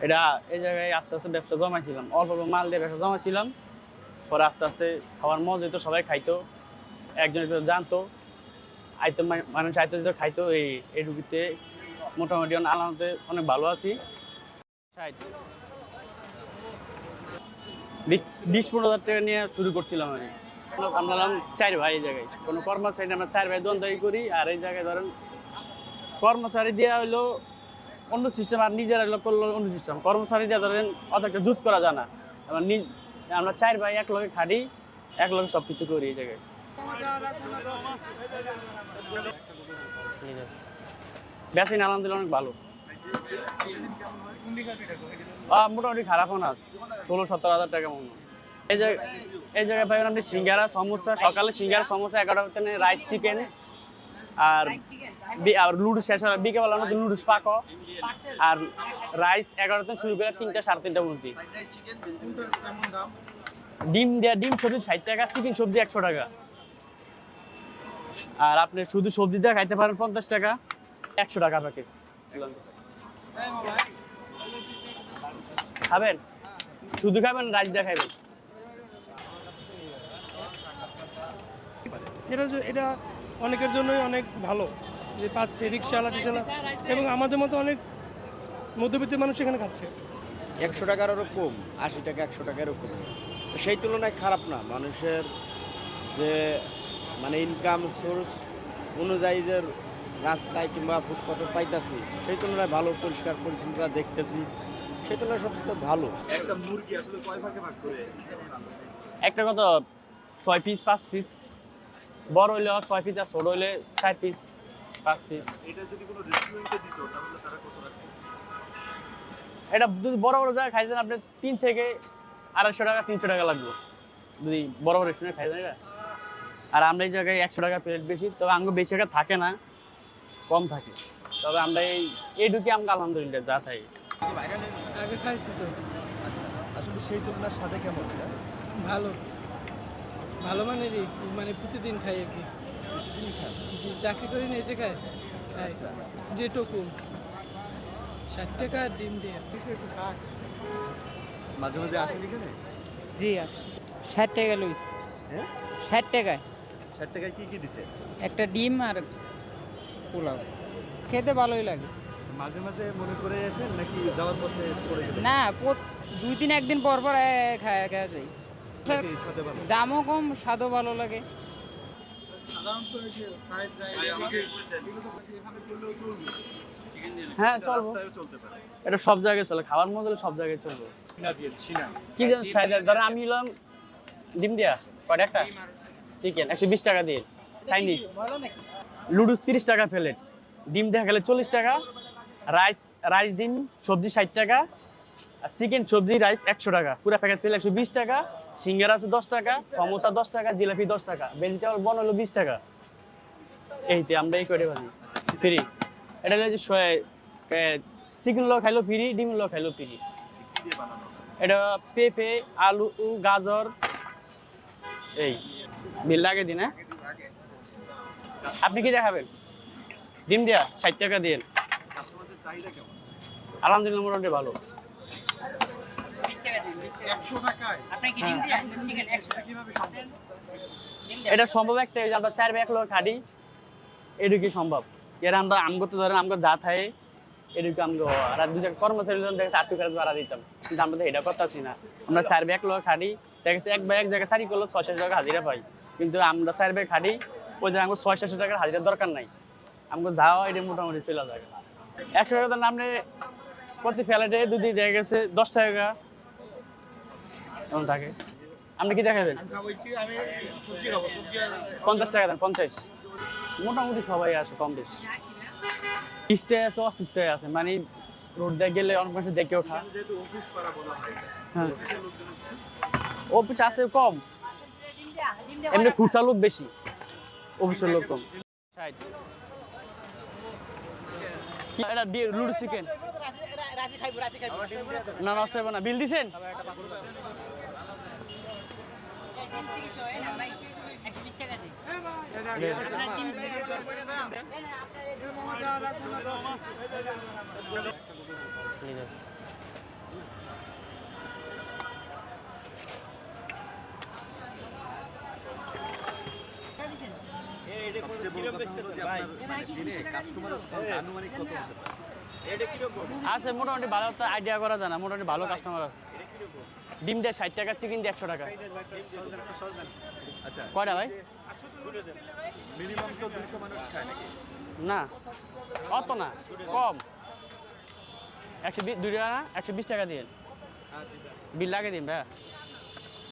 এটা এই জায়গায় আস্তে আস্তে ব্যবসা জমাইছিলাম। অল্প অল্প মাল দিয়ে ব্যবসা জমাইছিলাম। পরে আস্তে আস্তে খাওয়ার মজা হইতো সবাই খাইতো। একজন একজন জানতো আইতো মানুষ আইতো দিত খাইতো। এই এইটুকুতে মোটামুটি আলামতে অনেক ভালো আছি। বিশ- বিশ পনেরো হাজার টাকা নিয়ে শুরু করছিলাম আমি। আমরা চার ভাই এই জায়গায়। কোনো কর্মচারী আমরা চার ভাই দ্বন্দ্বই করি। আর এই জায়গায় ধরেন কর্মচারী দেওয়া হইল অন্য সিস্টেম আর নিজেরা করল অন্য সিস্টেম কর্মচারী দিয়ে ধরেন অত একটা জুত করা যায় না। আমরা নিজ আমরা চার ভাই এক লগে খাটি এক লগে সব কিছু করি এই জায়গায়। বেসিন আলহামদুলিল্লাহ অনেক ভালো। মোটামুটি খারাপও না ষোলো, সতেরো হাজার টাকা মনে। এই জায়গায় এই জায়গায় ভাই আপনি সিঙ্গারা সমোসা। সকালে সিঙ্গারা সমোসা এগারোটা রাইস চিকেন। আর আর লুডুস শেষ হয় বিকেলবেলা মধ্যে লুডুস পাকো আর রাইস এগারোটা শুরু করে তিনটা সাড়ে তিনটা মধ্যে ডিম দেওয়া ডিম সবজি ষাট টাকা চিকেন সবজি একশো টাকা। আর আপনি শুধু সবজি দিয়ে খাইতে পারেন পঞ্চাশ টাকা একশো টাকা প্যাকেজ খাবেন? শুধু খাবেন রাইস দিয়ে খাবেন এটা এটা অনেকের জন্যই অনেক ভালো যে পাচ্ছে রিক্সাওয়ালা টিক্সাওয়ালা। এবং আমাদের মতো অনেক মধ্যবিত্ত মানুষ এখানে খাচ্ছে। একশো টাকারও কম আশি টাকা একশো টাকারও কম তো সেই তুলনায় খারাপ না। মানুষের যে মানে ইনকাম সোর্স অনুযায়ী যে রাস্তায় কিংবা ফুটপাথে পাইতেছি সেই তুলনায় ভালো পরিষ্কার পরিচ্ছন্নতা দেখতেছি। সেই তুলনায় সবচেয়ে ভালো। একটা কত? ছয় পিস পাঁচ পিস বড় হইলে ছয় পিস আর ছোট হইলে চার পিস পাঁচ পিস এটা যদি বড় বড় জায়গায় খাইতেন আপনি তিন থেকে আড়াইশো টাকা তিনশো টাকা লাগবে। যদি বড় বড় রেস্টুরেন্টে খাইতেন এটা আর আমরা এই জায়গায় একশো টাকা প্লেট বেশি তবে আমাকে বেশি টাকা থাকে না কম থাকে। তবে আমরা এই এইটুকু আমাকে আলহামদুলিল্লাহ যা থাকে। আগে খাইছি তো আসলে সেই তুলনার সাথে কেমন ভালো। ভালো মানে রে মানে প্রতিদিন খাই আর কি। জি চাকরি করি না এই যে খাই খাই যেটুকু ষাট টাকা আর ডিম দিয়ে। মাঝে মাঝে আসেন এখানে? জি ষাট টাকা লুইস। হ্যাঁ? ষাট টাকায়। ষাট টাকায় কি কি দিছে? একটা ডিম আর পোলাও। খেতে ভালোই লাগে। মাঝে মাঝে মনে করে আসেন নাকি যাওয়ার পথে পড়ে না দুই দিন একদিন পর পর এ, খাওয়া খাওয়া যায়। দামও কম, স্বাদও ভালো লাগে। হ্যাঁ চলবো। এটা সব জায়গায় চলে খাবার মধ্যে সব জায়গায় চলবে। কি ধরেন আমি নিলাম ডিম দিয়া, কয়টা একটা? চিকেন একশো বিশ টাকা দিয়ে। চাইনিজ লুডুস তিরিশ টাকা প্লেট। ডিম দেখা গেলে চল্লিশ টাকা। রাইস রাইস ডিম, সবজি ষাট টাকা। আর চিকেন, সবজি, রাইস একশো টাকা। পুরো প্যাকেট ছিল একশো বিশ টাকা, সিঙ্গারা আছে দশ টাকা, সমোসা দশ টাকা, জিলাপি দশ টাকা। ভেজিটেবল বন হলো বিশ টাকা। এইতে আমরা এই করে পারি ফ্রি। এটা যে চিকেন লো খাইলো ফ্রি, ডিম লো খাইলো ফ্রি। এটা পেঁপে, আলু, গাজর, এই, বিল লাগে দিন হ্যাঁ? আপনি কি দেখাবেন? ডিম দিয়া, ষাট টাকা দিয়ে আলহামদুলিল্লাহ, মোটামুটি ভালো। এটা সম্ভব একটা আমরা চার ব্যাগ লোক খাটি এটুকু সম্ভব? এর আমরা আম করতে ধরেন আমাকে যা থাকে এটুকু আমগো আর দুটা কর্মচারী যখন দেখেছে আটটু করে ভাড়া দিতাম। কিন্তু আমরা তো এটা করতেছি না। আমরা চার ব্যাগ লোক খাটি দেখেছি এক ব্যাগ এক জায়গায় সারি করল ছয়শো টাকা হাজিরা পাই। কিন্তু আমরা চার ব্যাগ খাটি ওই জায়গায় আমাকে ছয়শো টাকার হাজিরা দরকার নাই। আমাকে যাওয়া এটা মোটামুটি চলে যাবে একশো টাকা ধরেন আপনি প্রতি ফ্ল্যাটে দুদি দেখা গেছে দশ টাকা। এমন থাকে। আপনি কি দেখাবেন? পঞ্চাশ টাকা দেন পঞ্চাশ। মোটামুটি সবাই আছে কম বেশ। ইস্তে আছে অসুস্থ আছে মানে রোড দিয়ে গেলে অনেক মানুষ দেখে ওঠা। হ্যাঁ। অফিস আছে কম। এমনি খুচরা লোক বেশি। অফিসের লোক কম। ষাট। কি এটা লুডু চিকেন না নষ্ট হবে না। বিল দিছেন? আছে মোটামুটি ভালো আইডিয়া করা যায় না মোটামুটি ভালো কাস্টমার আছে। ডিম দেয় ষাট টাকা চিকেন দিয়ে একশো টাকা। আচ্ছা। কয়টা ভাই? না অত না কম। একশো বিশ দুই টাকা না একশো বিশ টাকা দিয়ে। বিল লাগে দিন ভাইয়া।